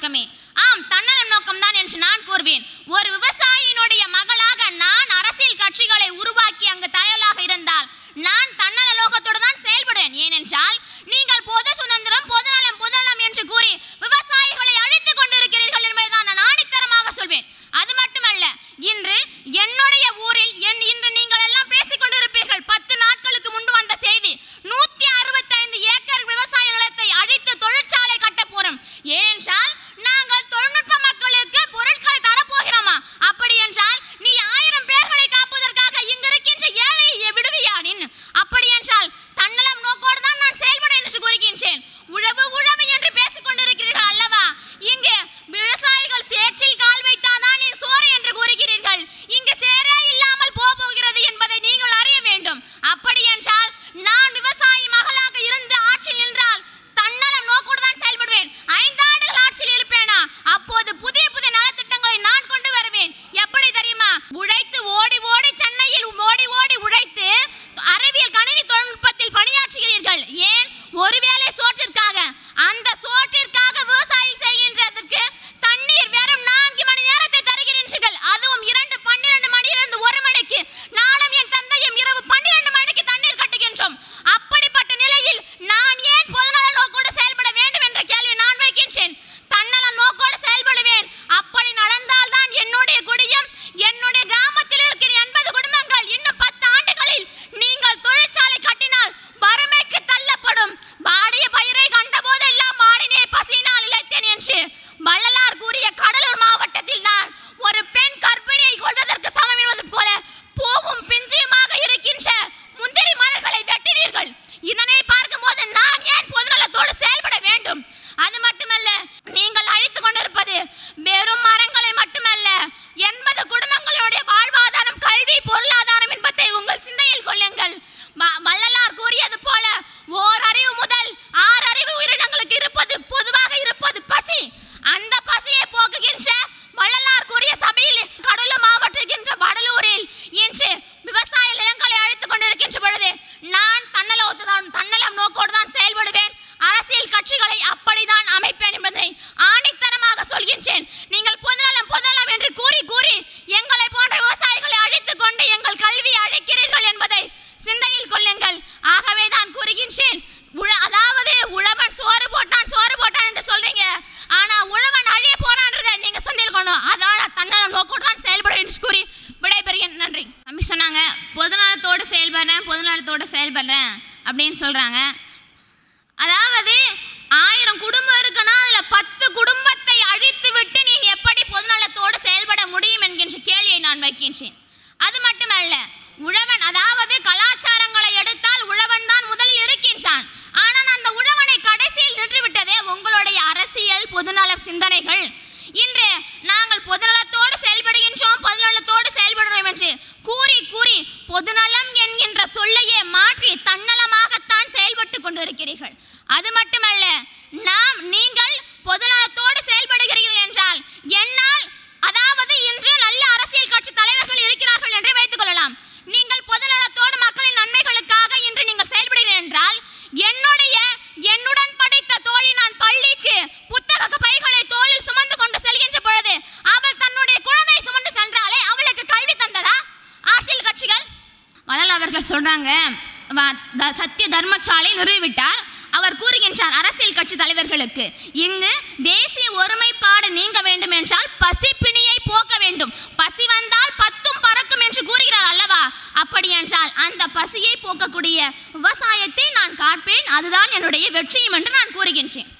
நோக்கமே. ஆம் தன்னலம் நோக்கம்தான் என்று நான் கூறுவேன். ஒரு செயல் பண்ணுறேன் அப்படின்னு சொல்கிறாங்க அதாவது ஆயிரம் குடும்பம் இருக்குன்னா அதில் பத்து குடும்பத்தை அழித்து விட்டு நீங்கள் எப்போ கொண்டிருக்கிறீர்கள். அது மட்டுமல்ல நாம் நீங்கள் பொதுநலத்தோடு செயல்படுகிறீர்கள் என்றால் என்னால் அதாவது இன்று நல்ல அரசியல் கட்சி தலைவர்கள் இருக்கிறார்கள் என்று வைத்துக் கொள்ளலாம். நீங்கள் பொதுநலத்தோடு மக்களின் நன்மைகளுக்காக இன்று நீங்கள் செயல்படுகிறீர்கள் என்றால் என்னுடைய என்னுடன் படித்த தோழி நான் பள்ளிக்கு புத்தக பைகளை தோளில் சுமந்து கொண்டு செல்கின்ற பொழுது அவள் தன்னுடைய குழந்தையை சுமந்து சென்றாலே அவளுக்கு கல்வி தந்ததா? அரசியல் கட்சிகள்? வளல் அவர்கள் சொல்றாங்க சத்திய தர்மசாலை நிறுவிவிட்டார். அவர் கூறுகின்றார் அரசியல் கட்சி தலைவர்களுக்கு இங்கு தேசிய ஒருமைப்பாடு நீங்க வேண்டும் என்றால் பசிப்பிணியை போக்க வேண்டும். பசி வந்தால் பத்தும் பறக்கும் என்று கூறுகிறார் அல்லவா? அப்படி என்றால் அந்த பசியை போக்கக்கூடிய விவசாயத்தை நான் காட்பேன் அதுதான் என்னுடைய வெற்றியும் என்று நான் கூறுகின்றேன்.